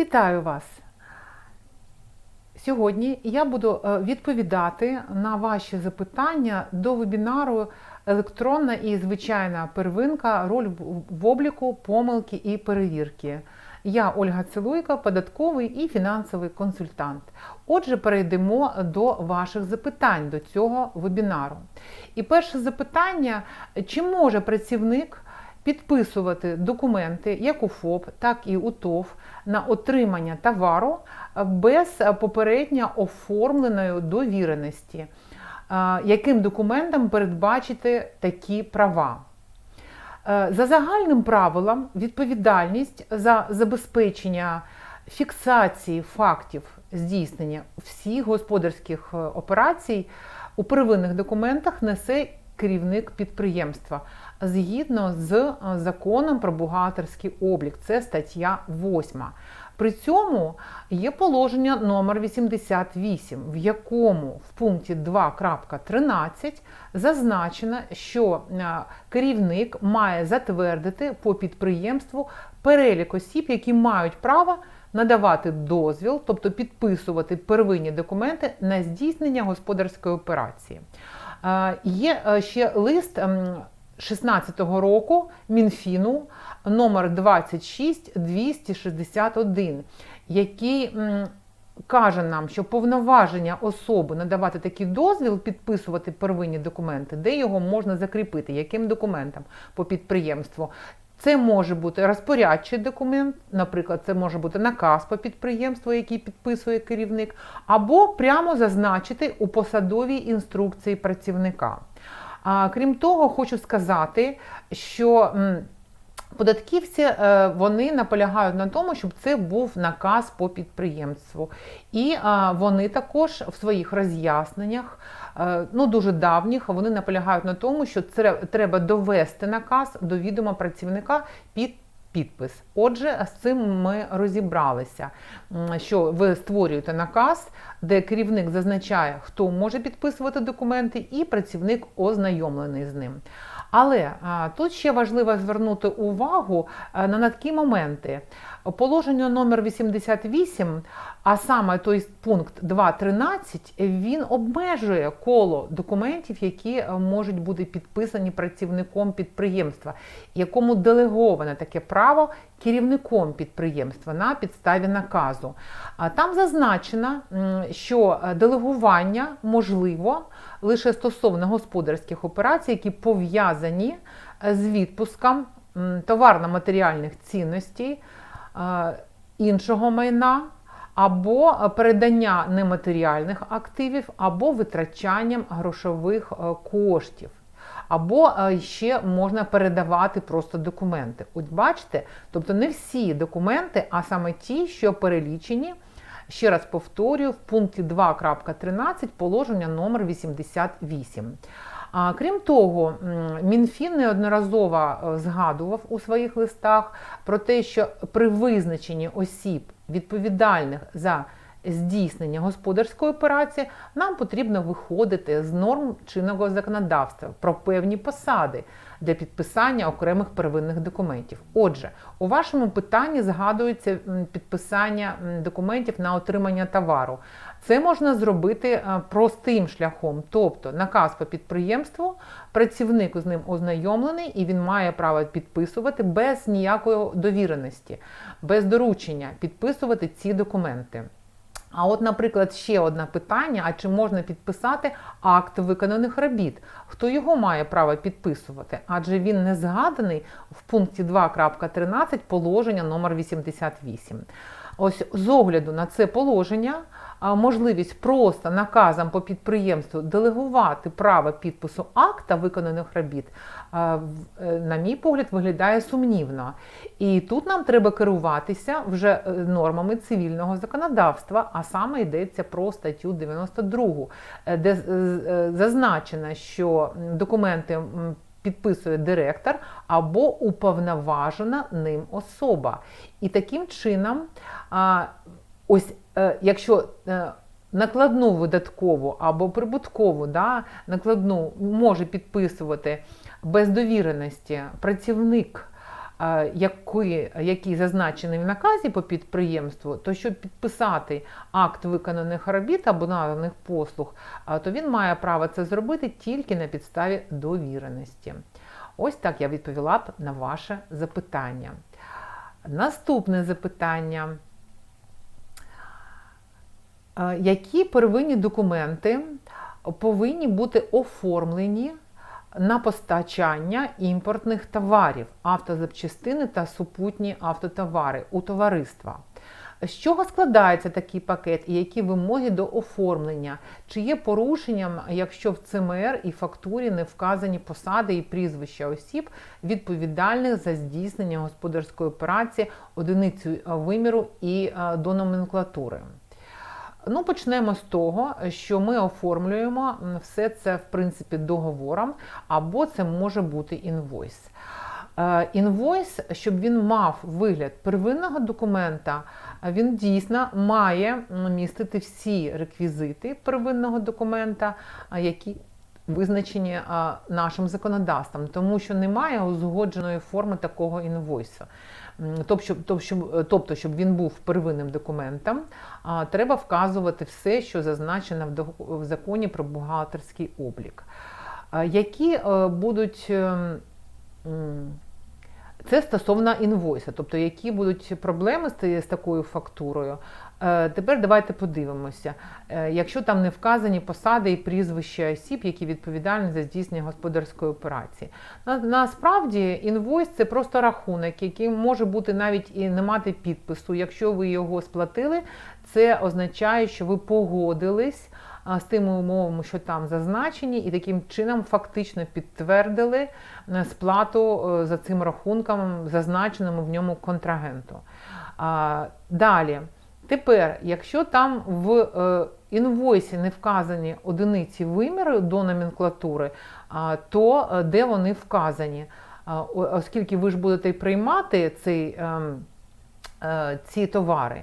Вітаю вас! Сьогодні я буду е, відповідати на ваші запитання до вебінару Електронна і звичайна первинка, роль в- обліку, помилки і перевірки. Я Ольга Цилуйко, податковий і фінансовий консультант. Отже, перейдемо до ваших запитань до цього вебінару. І перше запитання: чи може працівник підписувати документи як у ФОП, так і у ТОВ на отримання товару без попередньо оформленої довіреності? Яким документом передбачити такі права? Е, За загальним правилом, відповідальність за забезпечення фіксації фактів здійснення всіх господарських е, операцій у первинних документах несе керівник підприємства згідно з е, законом про бухгалтерський облік. Це стаття 8. При цьому є положення номер 88, в якому в пункті 2.13 зазначено, що е, керівник має затвердити по підприємству перелік осіб, які мають право надавати дозвіл, тобто підписувати первинні документи на здійснення господарської операції. Є е, ще лист ем, 16-го року Мінфіну номер 26261, який каже нам, що повноваження особи надавати такий дозвіл, підписувати первинні документи, де його можна закріпити, яким документом по підприємству. Це може бути розпорядчий документ, наприклад, це може бути наказ по підприємству, який підписує керівник, або прямо зазначити у посадовій інструкції працівника. А, крім того, хочу сказати, що Податківці е, вони наполягають на тому, щоб це був наказ по підприємству. І вони також в своїх роз'ясненнях, е, ну дуже давніх, вони наполягають на тому, що треба довести наказ до відома працівника під підпис. Отже, з цим ми розібралися, що ви створюєте наказ, де керівник зазначає, хто може підписувати документи, і працівник ознайомлений з ним. Але тут ще важливо звернути увагу а, на такі моменти. Положення номер 88, а саме той пункт 2.13, він обмежує коло документів, які е, можуть бути підписані працівником підприємства, якому делеговане таке право керівником підприємства на підставі наказу. А Там зазначено, що е, делегування можливо лише стосовно господарських операцій, які пов'язані е, з відпуском товарно-матеріальних цінностей, іншого майна. Або передання нематеріальних активів, або витрачанням грошових е, коштів, або е, ще можна передавати просто документи. От бачите, тобто не всі документи, а саме ті, що перелічені. Ще раз повторюю, в пункті 2.13 положення номер 88. А, крім того, Мінфін неодноразово е, згадував у своїх листах про те, що при визначенні осіб відповідальних за здійснення господарської операції нам потрібно виходити з норм чинного законодавства про певні посади для підписання окремих первинних документів. Отже, у вашому питанні згадується підписання документів на отримання товару. Це можна зробити е, простим шляхом, тобто наказ по підприємству, працівник з ним ознайомлений, і він має право підписувати без ніякої довіреності, без доручення підписувати ці документи. А от, наприклад, ще одне питання: а чи можна підписати акт виконаних робіт? Хто його має право підписувати? Адже він не згаданий в пункті 2.13 положення номер 88. Ось з огляду на це положення, можливість просто наказом по підприємству делегувати право підпису акта виконаних робіт, на мій погляд, виглядає сумнівно. І тут нам треба керуватися вже е, нормами цивільного законодавства, а саме йдеться про статтю 92, е, де е, е, зазначено, що документи підписує директор або уповноважена ним особа. І таким чином, ось е, якщо е, накладну видаткову або прибуткову да, накладну може підписувати без довіреності працівник е, який, який зазначений в наказі по підприємству, то щоб підписати акт виконаних робіт або наданих послуг, е, то він має право це зробити тільки на підставі довіреності. Ось так я відповіла б на ваше запитання. Наступне запитання. Е, Які первинні документи повинні бути оформлені на постачання імпортних товарів, автозапчастини та супутні автотовари у товариства? З чого складається такий пакет і які вимоги до оформлення? Чи є порушенням, якщо в ЦМР і фактурі не вказані посади і прізвища осіб, відповідальних за здійснення господарської операції, одиницю виміру і е, до номенклатури? Ну, почнемо з того, що ми оформлюємо все це в принципі договором, або це може бути інвойс. Е, Інвойс, щоб він мав вигляд первинного документа, він дійсно має містити всі реквізити первинного документа, які визначені а, нашим законодавством, тому що немає узгодженої форми такого інвойсу. Тобто, щоб, тобто, щоб- він був первинним документом, треба вказувати все, що зазначено в законі про бухгалтерський облік. Які е, будуть ем, це стосовно інвойса, тобто які будуть проблеми з такою фактурою. Е, Тепер давайте подивимося, Е, якщо там не вказані посади і прізвища осіб, які відповідальні за здійснення господарської операції. Насправді інвойс це просто рахунок, який може бути навіть і не мати підпису. Якщо ви його сплатили, це означає, що ви погодились з тими умовами, що там зазначені, і таким чином фактично підтвердили е, сплату за цим рахунком, зазначеному в ньому контрагенту. Далі, тепер, якщо там в е, інвойсі не вказані одиниці виміру до номенклатури, то е, де вони вказані? Оскільки ви ж будете приймати цей. ем, е, ці товари.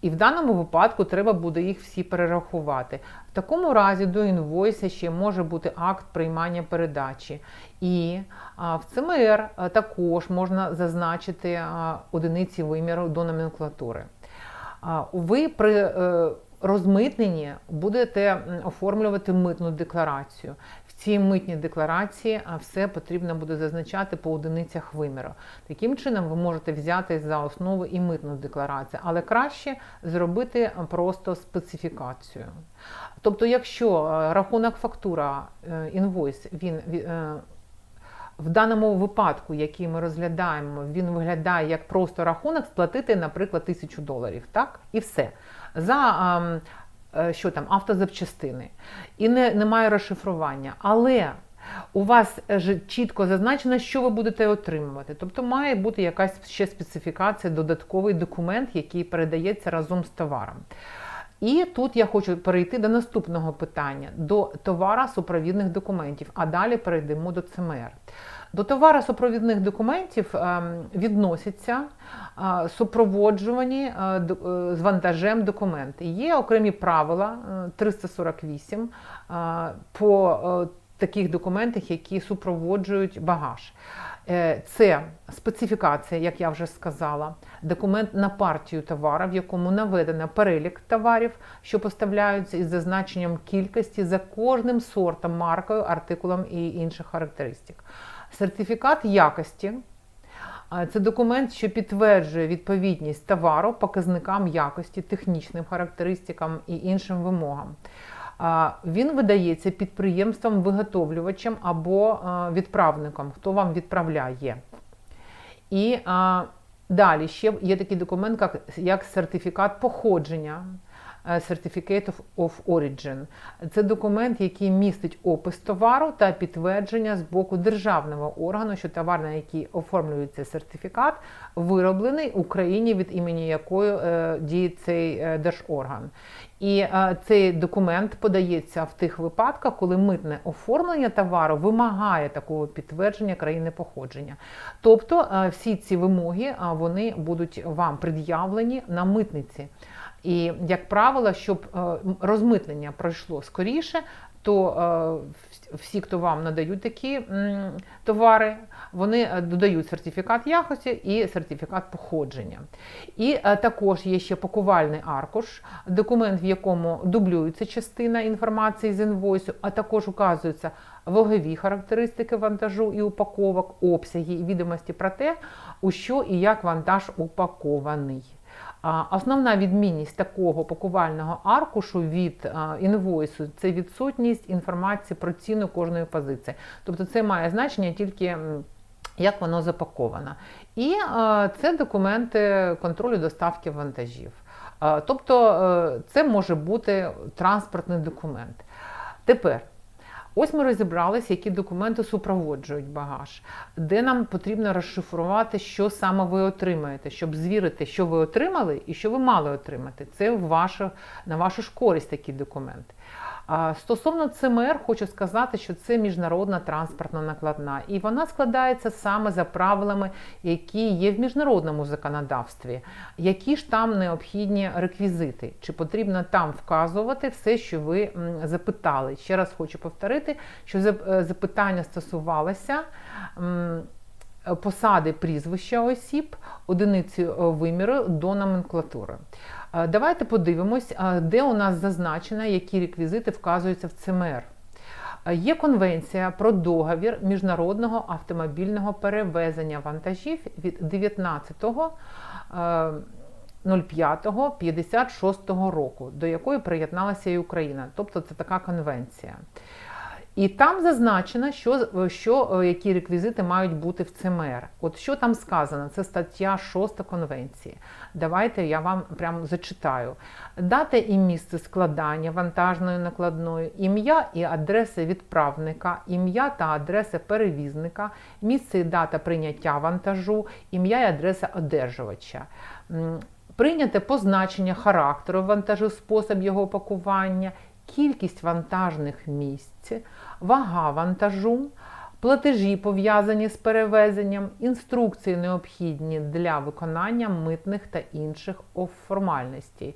І в даному випадку треба буде їх всі перерахувати. В такому разі до інвойса ще може бути акт приймання передачі. І в ЦМР а, також можна зазначити одиниці виміру до номенклатури. Ви при е, розмитненні будете оформлювати митну декларацію. В цій митній декларації все потрібно буде зазначати по одиницях виміру. Таким чином ви можете взяти за основу і митну декларацію, але краще зробити просто специфікацію. Тобто, якщо е, рахунок фактура, е, інвойс, він ві- в даному випадку, який ми розглядаємо, він виглядає як просто рахунок сплатити, наприклад, тисячу доларів, так? І все. За ем, е, що там, автозапчастини. І не, немає розшифрування. Але у вас ж чітко зазначено, що ви будете отримувати. Тобто має бути якась ще специфікація, додатковий документ, який передається разом з товаром. І тут я хочу перейти до наступного питання: до товара супровідних документів, а далі перейдемо до ЦМР. До товара супровідних документів ем, відносяться е, супроводжувані е, е, з вантажем документи. Є окремі правила е, 348 е, по таких документах, які супроводжують багаж. Е, Це специфікація, як я вже сказала, документ на партію товара, в якому наведено перелік товарів, що поставляються із зазначенням кількості за кожним сортом, маркою, артикулом і інших характеристик. Сертифікат якості. Це документ, що підтверджує відповідність товару показникам якості, технічним характеристикам і іншим вимогам. Він видається підприємством-виготовлювачем або а, відправником, хто вам відправляє. І далі ще є такий документ, як, сертифікат походження. е, Certificate of, of Origin. Це документ, який містить опис товару та підтвердження з боку державного органу, що товар, на який оформлюється сертифікат, вироблений в Україні, від імені якої е, діє цей е, держорган. І е, цей документ подається в тих випадках, коли митне оформлення товару вимагає такого підтвердження країни походження. Тобто е, всі ці вимоги е, вони будуть вам пред'явлені на митниці. І, як правило, щоб е, розмитнення пройшло скоріше, то е, всі, хто вам надають такі товари, вони е, додають сертифікат якості і сертифікат походження. І е, також є ще пакувальний аркуш, документ, в якому дублюється частина інформації з інвойсу, а також указуються вагові характеристики вантажу і упаковок, обсяги і відомості про те, у що і як вантаж упакований. Основна відмінність такого пакувального аркушу від інвойсу це відсутність інформації про ціну кожної позиції. Тобто це має значення тільки як воно запаковано. І це документи контролю доставки вантажів. Тобто е, це може бути транспортний документ. Тепер. Ось ми розібралися, які документи супроводжують багаж, де нам потрібно розшифрувати, що саме ви отримаєте, щоб звірити, що ви отримали і що ви мали отримати. Це ваша, на вашу ж користь такі документи. Стосовно ЦМР, хочу сказати, що це міжнародна транспортна накладна, і вона складається саме за правилами, які є в міжнародному законодавстві. Які ж там необхідні реквізити? Чи потрібно там вказувати все, що ви запитали? Ще раз хочу повторити, що е, запитання стосувалося. М, Посади прізвища осіб, одиниці е, виміру до номенклатури. Е, Давайте подивимось, е, де у нас зазначено, які реквізити вказуються в ЦМР. Е, Є конвенція про договір міжнародного автомобільного перевезення вантажів від 19 е, 05.56 року, до якої приєдналася і Україна. Тобто це така конвенція. І там зазначено, що, що е, які реквізити мають бути в ЦМР. От що там сказано, це стаття 6 конвенції. Давайте я вам прямо зачитаю. Дата і місце складання вантажної накладної, ім'я і адреса відправника, ім'я та адреса перевізника, місце і дата прийняття вантажу, ім'я і адреса одержувача. Прийняте позначення характеру вантажу, спосіб його пакування, кількість вантажних місць, вага вантажу, платежі пов'язані з перевезенням, інструкції необхідні для виконання митних та інших формальностей.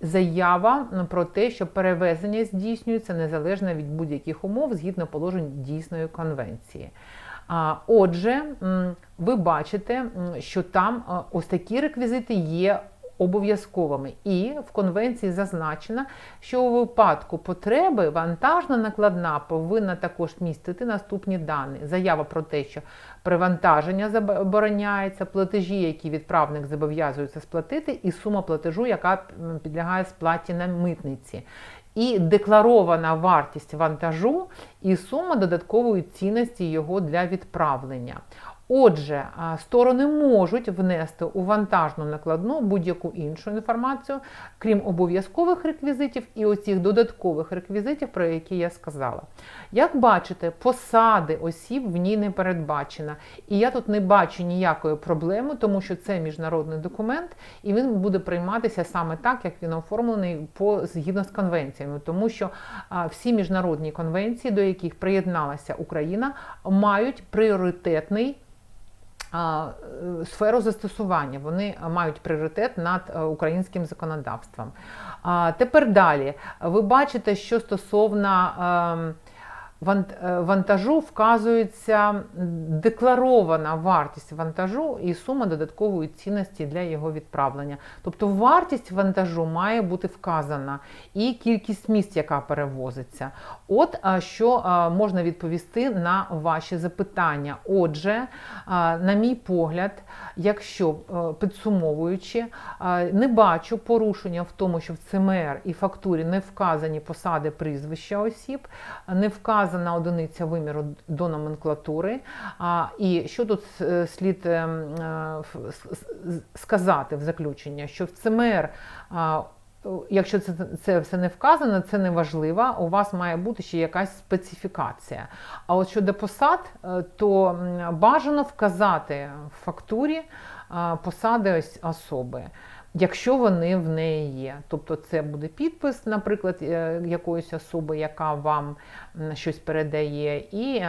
Заява про те, що перевезення здійснюється незалежно від будь-яких умов згідно положень дійсної конвенції. Отже, ви бачите, що там ось такі реквізити є обов'язковими. І в конвенції зазначено, що у випадку потреби вантажна накладна повинна також містити наступні дані: заява про те, що привантаження забороняється, платежі, які відправник зобов'язується сплатити, і сума платежу, яка підлягає сплаті на митниці. І декларована вартість вантажу і сума додаткової цінності його для відправлення. Отже, сторони можуть внести у вантажну накладну будь-яку іншу інформацію, крім обов'язкових реквізитів і оцих додаткових реквізитів, про які я сказала. Як бачите, посади осіб в ній не передбачено. І я тут не бачу ніякої проблеми, тому що це міжнародний документ, і він буде прийматися саме так, як він оформлений по згідно з конвенціями, тому що всі міжнародні конвенції, до яких приєдналася Україна, мають пріоритетний сферу застосування. Вони мають пріоритет над е, українським законодавством. Тепер далі. Ви бачите, що стосовно ем, е, вантажу вказується декларована вартість вантажу і сума додаткової цінності для його відправлення. Тобто вартість вантажу має бути вказана і кількість місць, яка перевозиться. От що можна відповісти на ваші запитання. Отже, на мій погляд, якщо е, підсумовуючи, не бачу порушення в тому, що в ЦМР і фактурі не вказані посади прізвища осіб, не вказана одиниця виміру до номенклатури. І що тут е, слід е, м, е, сказати в заключення, що в ЦМР. Якщо це, це все не вказано, це не важливо. У вас має бути ще якась специфікація. А от щодо посад, е, то бажано вказати в фактурі е, посади ось особи. Якщо вони в неї є, тобто це буде підпис, наприклад, е, якоїсь особи, яка вам щось передає, і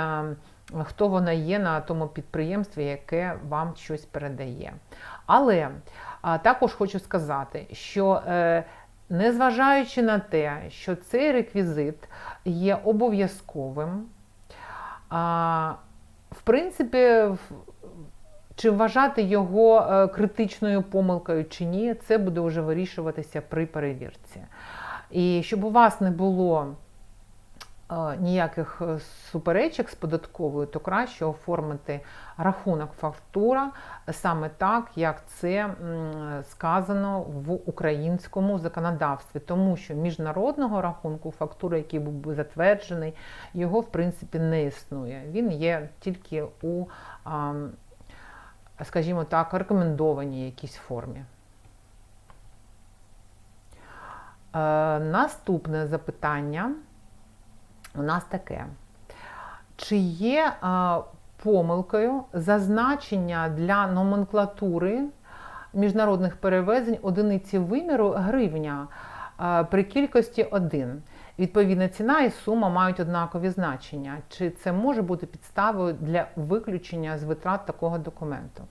хто вона є на тому підприємстві, яке вам щось передає. Але також хочу сказати, що Незважаючи на те, що цей реквізит є обов'язковим, в принципі, чи вважати його е, критичною помилкою чи ні, це буде вже вирішуватися при перевірці. І щоб у вас не було ніяких е, суперечок з податковою, то краще оформити рахунок фактура саме так, як це сказано в українському законодавстві, тому що міжнародного рахунку фактури, який був затверджений, його в принципі не існує. Він є тільки у, скажімо так, рекомендованій якійсь формі. Е, Наступне запитання у нас таке. Чи є помилкою зазначення для номенклатури міжнародних перевезень одиниці виміру гривня при кількості 1? Відповідна ціна і сума мають однакові значення. Чи це може бути підставою для виключення з витрат такого документу?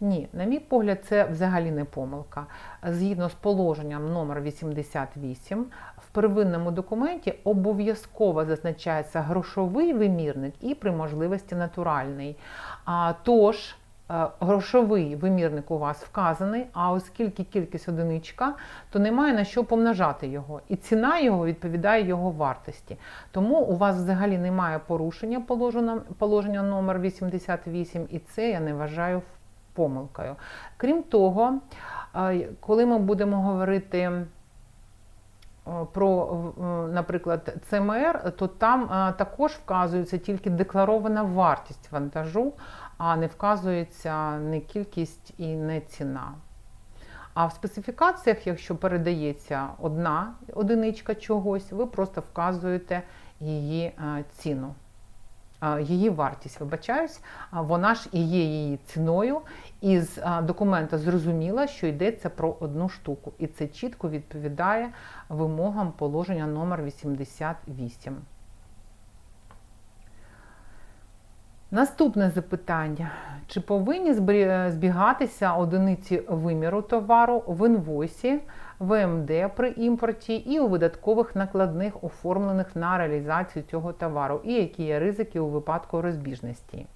Ні, на мій погляд, це взагалі не помилка. Згідно з положенням номер 88, в первинному документі обов'язково зазначається грошовий вимірник і при можливості натуральний. А, тож, е, грошовий вимірник у вас вказаний, а оскільки кількість одиничка, то немає на що помножати його. І ціна його відповідає його вартості. Тому у вас взагалі немає порушення положення, положення номер 88, і це я не вважаю помилкою. Крім того, коли ми будемо говорити про, наприклад, ЦМР, то там також вказується тільки декларована вартість вантажу, а не вказується не кількість і не ціна. А в специфікаціях, якщо передається одна одиничка чогось, ви просто вказуєте її е, ціну. Її вартість, вибачаюсь, вона ж і є її ціною. Із а, документа зрозуміло, що йдеться про одну штуку, і це чітко відповідає вимогам положення номер 88. Наступне запитання: чи повинні збігатися одиниці виміру товару в інвойсі, ВМД при імпорті і у видаткових накладних, оформлених на реалізацію цього товару, і які є ризики у випадку розбіжності?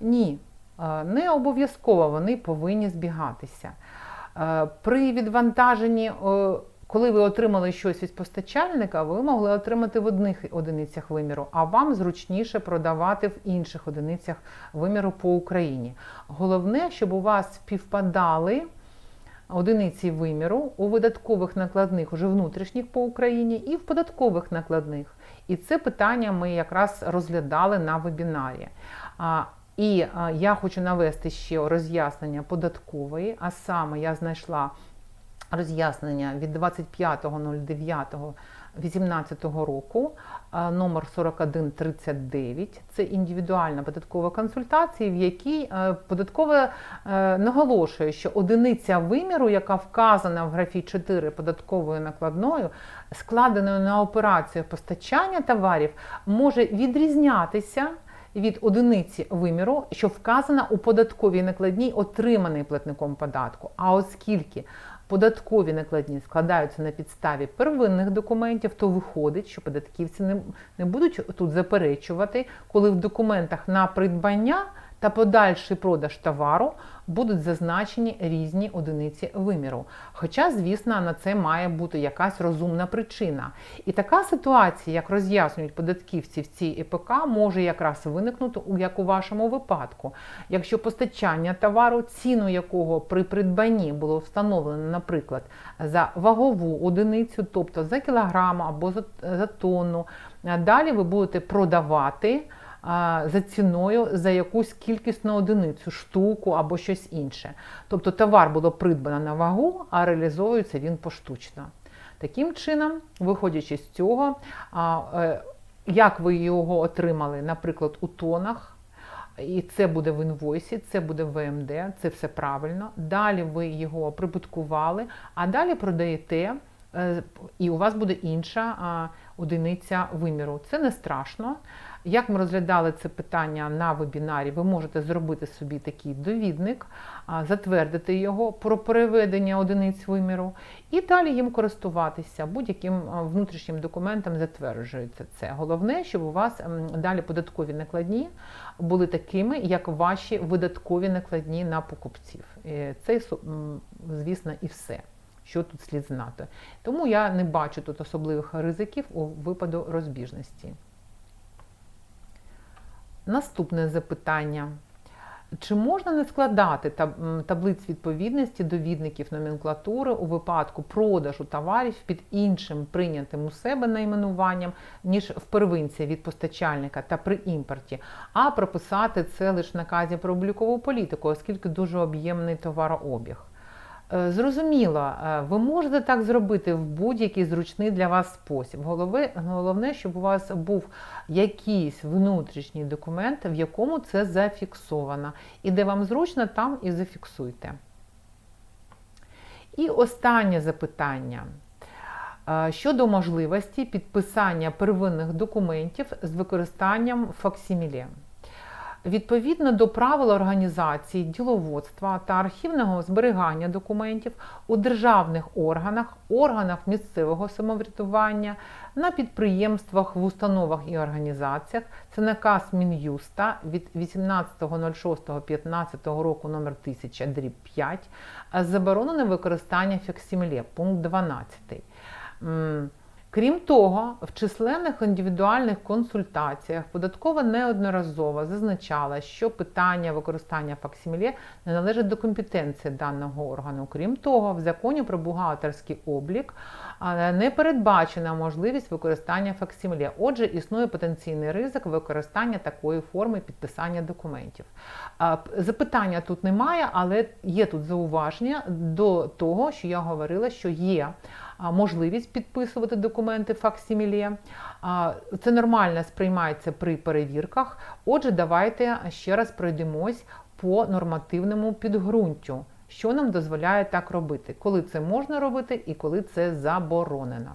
Ні, е, не обов'язково вони повинні збігатися. Е, При відвантаженні, е, коли ви отримали щось від постачальника, ви могли отримати в одних одиницях виміру, а вам зручніше продавати в інших одиницях виміру по Україні. Головне, щоб у вас співпадали одиниці виміру у видаткових накладних, уже внутрішніх по Україні, і в податкових накладних. І це питання ми якраз розглядали на вебінарі. І я хочу навести ще роз'яснення податкової, а саме я знайшла роз'яснення від 25.09.18 року, а, номер 4139. Це індивідуальна податкова консультація, в якій е, податкова е, наголошує, що одиниця виміру, яка вказана в графі 4 податковою накладною, складеною на операцію постачання товарів, може відрізнятися від одиниці виміру, що вказана у податковій накладній, отриманий платником податку. А оскільки податкові накладні складаються на підставі первинних документів, то виходить, що податківці не, не будуть тут заперечувати, коли в документах на придбання та подальший продаж товару будуть зазначені різні одиниці виміру. Хоча, звісно, на це має бути якась розумна причина. І така ситуація, як роз'яснюють податківці в цій ЕПК, може якраз виникнути, як у вашому випадку. Якщо постачання товару, ціну якого при придбанні було встановлено, наприклад, за вагову одиницю, тобто за кілограм або за, тонну, далі ви будете продавати за ціною за якусь кількісну одиницю, штуку або щось інше. Тобто товар було придбано на вагу, а реалізовується він поштучно. Таким чином, виходячи з цього, е, як ви його отримали, наприклад, у тонах, і це буде в інвойсі, це буде в ВМД, це все правильно. Далі ви його прибуткували, а далі продаєте, е, і у вас буде інша одиниця виміру. Це не страшно. Як ми розглядали це питання на вебінарі, ви можете зробити собі такий довідник, затвердити його про переведення одиниць виміру, і далі їм користуватися. Будь-яким внутрішнім документом затверджується це. Головне, щоб у вас далі податкові накладні були такими, як ваші видаткові накладні на покупців. Це, звісно, і все. Що тут слід знати. Тому я не бачу тут особливих ризиків у випаду розбіжності. Наступне запитання. Чи можна не складати таблиць відповідності довідників номенклатури у випадку продажу товарів під іншим прийнятим у себе найменуванням, ніж в первинці від постачальника та при імпорті, а прописати це лише наказі про облікову політику, оскільки дуже об'ємний товарообіг? Е, Зрозуміло, е, ви можете так зробити в будь-який зручний для вас спосіб. Головне, щоб у вас був якийсь внутрішній документ, в якому це зафіксовано. І де вам зручно, там і зафіксуйте. І останнє запитання. Е, Щодо можливості підписання первинних документів з використанням факсиміле. Відповідно до правил організації діловодства та архівного зберігання документів у державних органах, органах місцевого самоврядування, на підприємствах, в установах і організаціях, це наказ Мін'юста від 18.06.15 року номер 1000 дріб 5, заборонене використання факсиміле, пункт 12. Крім того, в численних індивідуальних консультаціях податкова неодноразово зазначала, що питання використання факсиміле не належить до компетенції даного органу. Крім того, в законі про бухгалтерський облік не передбачена можливість використання факсиміле. Отже, існує потенційний ризик використання такої форми підписання документів. Запитання тут немає, але є тут зауваження до того, що я говорила, що є можливість підписувати документи факсиміле. А, Це нормально сприймається при перевірках. Отже, давайте ще раз пройдемось по нормативному підґрунтю, що нам дозволяє так робити, коли це можна робити і коли це заборонено.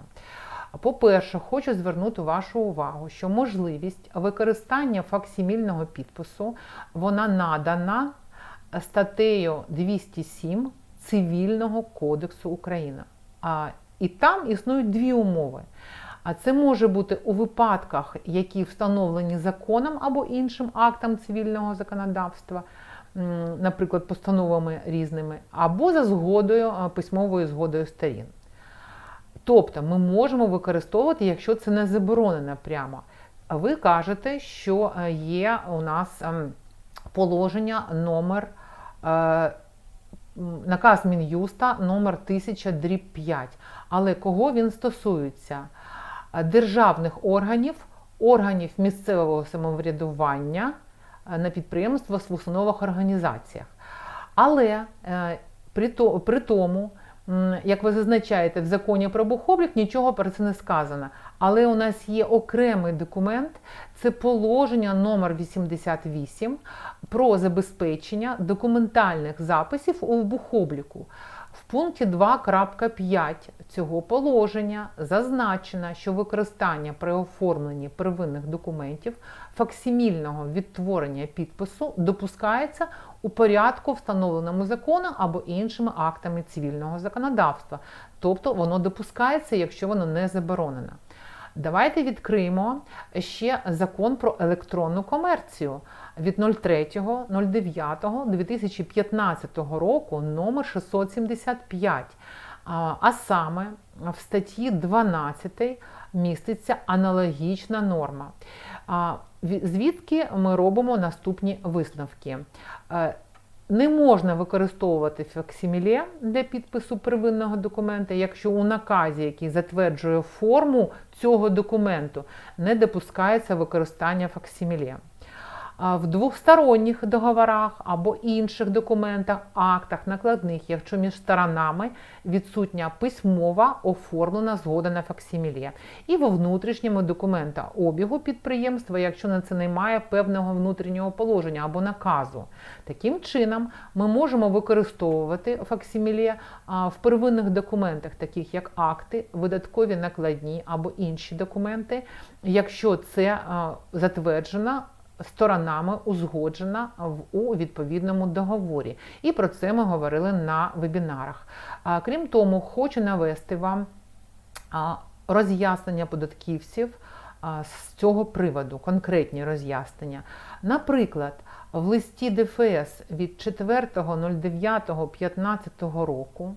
По-перше, хочу звернути вашу увагу, що можливість використання факсимільного підпису вона надана статтею 207 Цивільного кодексу України. І там існують дві умови. А це може бути у випадках, які встановлені законом або іншим актом цивільного законодавства, наприклад, постановами різними, або за згодою, письмовою згодою сторін. Тобто ми можемо використовувати, якщо це не заборонено прямо. Ви кажете, що е, є у нас ем, положення номер е, наказ Мін'юста номер 1000 дріб 5. Але кого він стосується? Е, Державних органів, органів місцевого самоврядування е, на підприємствах в установах організаціях. Але е, при, то, при тому, як ви зазначаєте, в законі про бухоблік нічого про це не сказано. Але у нас є окремий документ, це положення номер 88 про забезпечення документальних записів у бухобліку. В пункті 2.5 цього положення зазначено, що використання при оформленні первинних документів факсимільного відтворення підпису допускається у порядку, встановленому законом або іншими актами цивільного законодавства. Тобто воно допускається, якщо воно не заборонено. Давайте відкриємо ще закон про електронну комерцію від 03.09.2015 року номер 675. А саме в статті 12 міститься аналогічна норма. Звідки ми робимо наступні висновки? Е, Не можна використовувати факсиміле для підпису первинного документа, якщо у наказі, який затверджує форму цього документу, не допускається використання факсиміле. В двосторонніх договорах або інших документах, актах, накладних, якщо між сторонами відсутня письмова оформлена згода на факсиміле. І во внутрішньому документа обігу підприємства, якщо на це немає певного внутрішнього положення або наказу. Таким чином, ми можемо використовувати факсиміле а, в первинних документах, таких як акти, видаткові накладні або інші документи, якщо це затверджено сторонами узгоджена в у відповідному договорі. І про це ми говорили на вебінарах. Крім тому, хочу навести вам роз'яснення податківців з цього приводу, конкретні роз'яснення. Наприклад, в листі ДФС від 4.09.15 року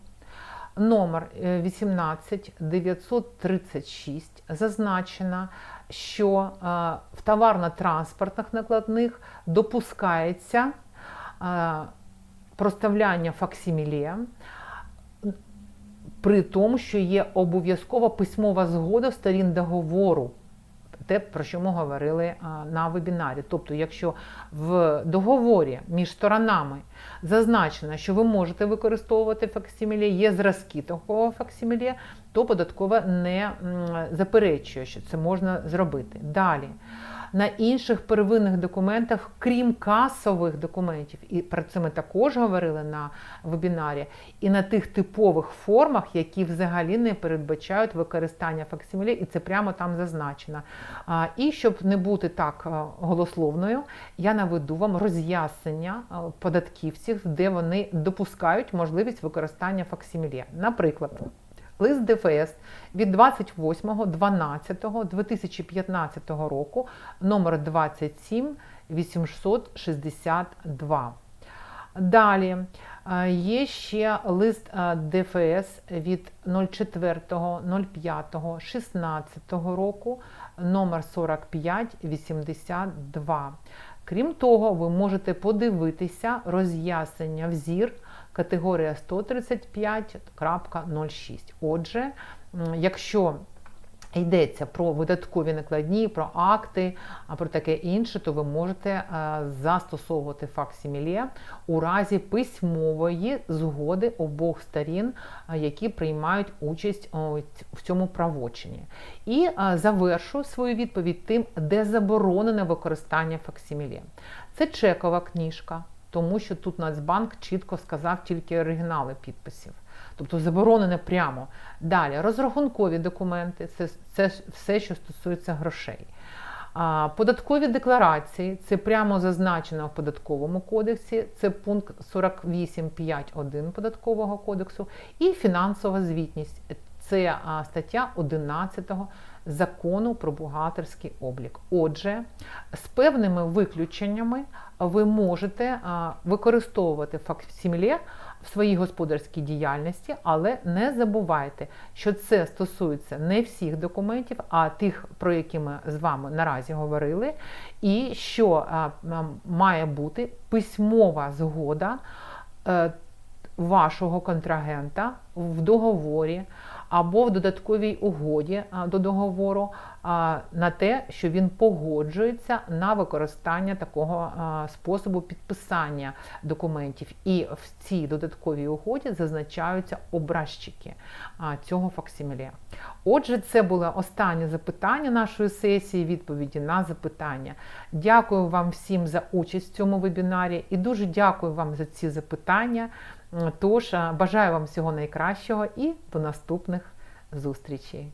номер е, 18936 зазначено, що е, в товарно-транспортних накладних допускається е, проставляння факсиміле при тому, що є обов'язкова письмова згода сторін договору. Те, про що ми говорили на вебінарі. Тобто, якщо в договорі між сторонами зазначено, що ви можете використовувати факсиміле, є зразки такого факсиміле, то податкова не заперечує, що це можна зробити. Далі. На інших первинних документах, крім касових документів, і про це ми також говорили на вебінарі, і на тих типових формах, які взагалі не передбачають використання факсиміле, і це прямо там зазначено. І щоб не бути так голословною, я наведу вам роз'яснення податківців, де вони допускають можливість використання факсиміле. Наприклад. Лист ДФС від 28.12.2015 року номер 27 862. Далі е, є ще лист е, ДФС від 04.05.16 року номер 4582. Крім того, ви можете подивитися роз'яснення взір категорія 135.06. Отже, якщо йдеться про видаткові накладні, про акти, а про таке інше, то ви можете е, застосовувати факсиміле у разі письмової згоди обох сторін, е, які приймають участь в цьому правочині. І е, завершу свою відповідь тим, де заборонене використання факсиміле. Це чекова книжка, тому що тут Нацбанк чітко сказав тільки оригінали підписів. Тобто заборонене прямо. Далі розрахункові документи це, це все, що стосується грошей. А, Податкові декларації це прямо зазначено в податковому кодексі, це пункт 48.5.1 податкового кодексу, і фінансова звітність це а, стаття 11 закону про бухгалтерський облік. Отже, з певними виключеннями ви можете використовувати факсиміле в своїй господарській діяльності, але не забувайте, що це стосується не всіх документів, а тих, про які ми з вами наразі говорили, і що має бути письмова згода е, вашого контрагента в договорі або в додатковій угоді до договору на те, що він погоджується на використання такого способу підписання документів. І в цій додатковій угоді зазначаються образчики цього факсиміле. Отже, це було останнє запитання нашої сесії, відповіді на запитання. Дякую вам всім за участь в цьому вебінарі і дуже дякую вам за ці запитання. Тож бажаю вам всього найкращого і до наступних зустрічей.